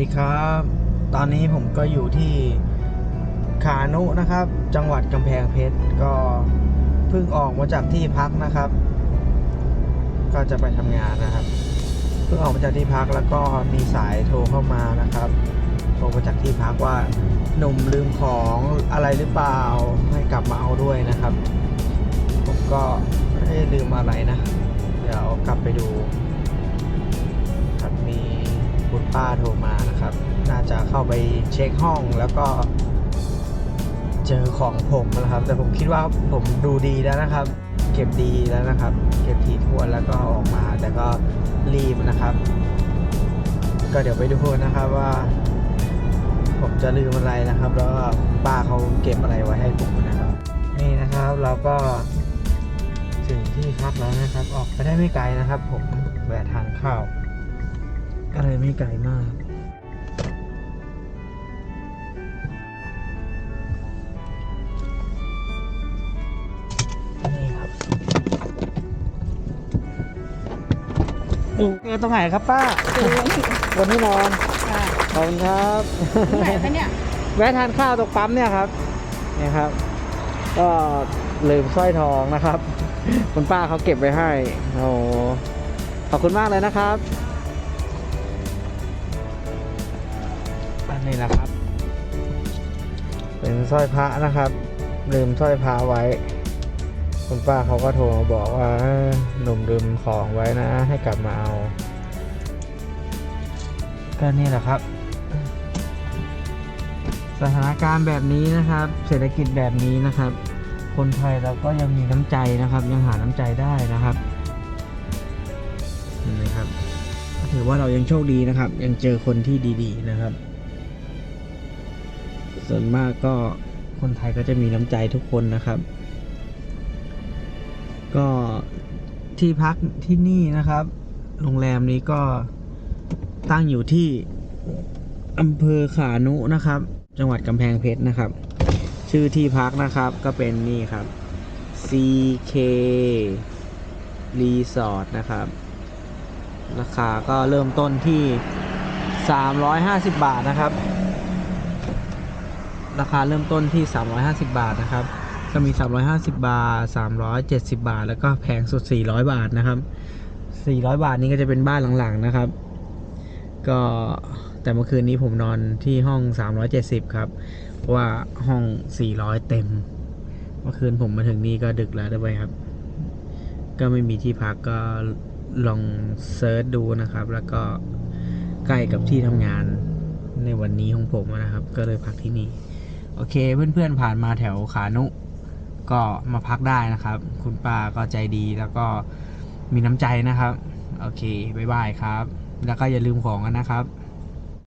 ดีครับ ตอนนี้ผมก็อยู่ที่ขานุนะครับ จังหวัดกำแพงเพชรก็เพิ่งออกมาจากที่พักนะครับ ก็จะไปทำงานนะครับ เพิ่งออกมาจากที่พักแล้วก็มีสายโทรเข้ามานะครับ โทรมาจากที่พักว่าหนุ่มลืมของอะไรหรือเปล่าให้กลับมาเอาด้วยนะครับ ผมก็ไม่ได้ลืมอะไรนะ เดี๋ยวกลับไปดูครับมี คุณป้าโทรมานะครับ น่าจะเข้าไปเช็คห้องแล้วก็ เจอของผมนะครับ แต่ผมคิดว่าผมดูดีแล้วนะครับ เก็บดีแล้วนะครับ เก็บทีทวนแล้วก็ออกมา แต่ก็รีบนะครับ ก็เดี๋ยวไปดูนะครับว่า ผมจะลืมอะไรนะครับ แล้วป้าเขาเก็บอะไรไว้ให้ผมนะครับ นี่นะครับเราก็ถึงที่พักแล้วนะครับ ออกไปได้ไม่ไกลนะครับ ผมแวะทานข้าว ก็เลยไม่ไกลมากนี่ครับดูเจอตรงไหนครับป้าบนที่นอนค่ะขอบคุณครับไหนคะเนี่ยแวะทานข้าวตรงปั๊มเนี่ยครับเนี่ยครับ ก็ลืมสร้อยทองนะครับ คุณป้าเขาเก็บไว้ให้โอ้โหขอบคุณมากเลยนะครับ นนี้นะครับ เป็นสร้อยพระนะครับ ลืมสร้อยพระไว้ คุณป้าเขาก็โทรมาบอกว่าหนุ่มลืมของไว้นะ ให้กลับมาเอา ก็นี่แหละครับ สถานการณ์แบบนี้นะครับ เศรษฐกิจแบบนี้นะครับ คนไทยเราก็ยังมีน้ำใจนะครับ ยังหาน้ำใจได้นะครับเห็นไหมครับถือว่าเรายังโชคดีนะครับ ยังเจอคนที่ดี ๆ นะครับ ส่วนมากก็คนไทยก็จะมีน้ำใจทุกคนนะครับ ก็ที่พักที่นี่นะครับ โรงแรมนี้ก็ตั้งอยู่ที่อำเภอขานุนะครับ จังหวัดกำแพงเพชรนะครับ ชื่อที่พักนะครับก็เป็นนี่ครับ CK Resort นะครับ ราคาก็เริ่มต้นที่ 350 บาทนะครับ ราคาเริ่มต้นที่ 350 บาทนะครับ ก็มี 350 บาท 370 บาท แล้วก็แพงสุด 400 บาทนะครับ 400 บาทนี้ก็จะเป็นบ้านหลังๆนะครับ ก็แต่เมื่อคืนนี้ผมนอนที่ห้อง 370 ครับ เพราะว่าห้อง 400 เต็ม เมื่อคืนผมมาถึงนี่ก็ดึกแล้วด้วยครับ ก็ไม่มีที่พักก็ลองเซิร์ชดูนะครับ แล้วก็ใกล้กับที่ทำงานในวันนี้ของผมนะครับ ก็เลยพักที่นี่ โอเคเพื่อนๆผ่านมาแถวขานุ ก็มาพักได้นะครับ คุณป้าก็ใจดีแล้วก็มีน้ำใจนะครับ โอเคบ๊ายบายครับ แล้วก็อย่าลืมของกันนะครับ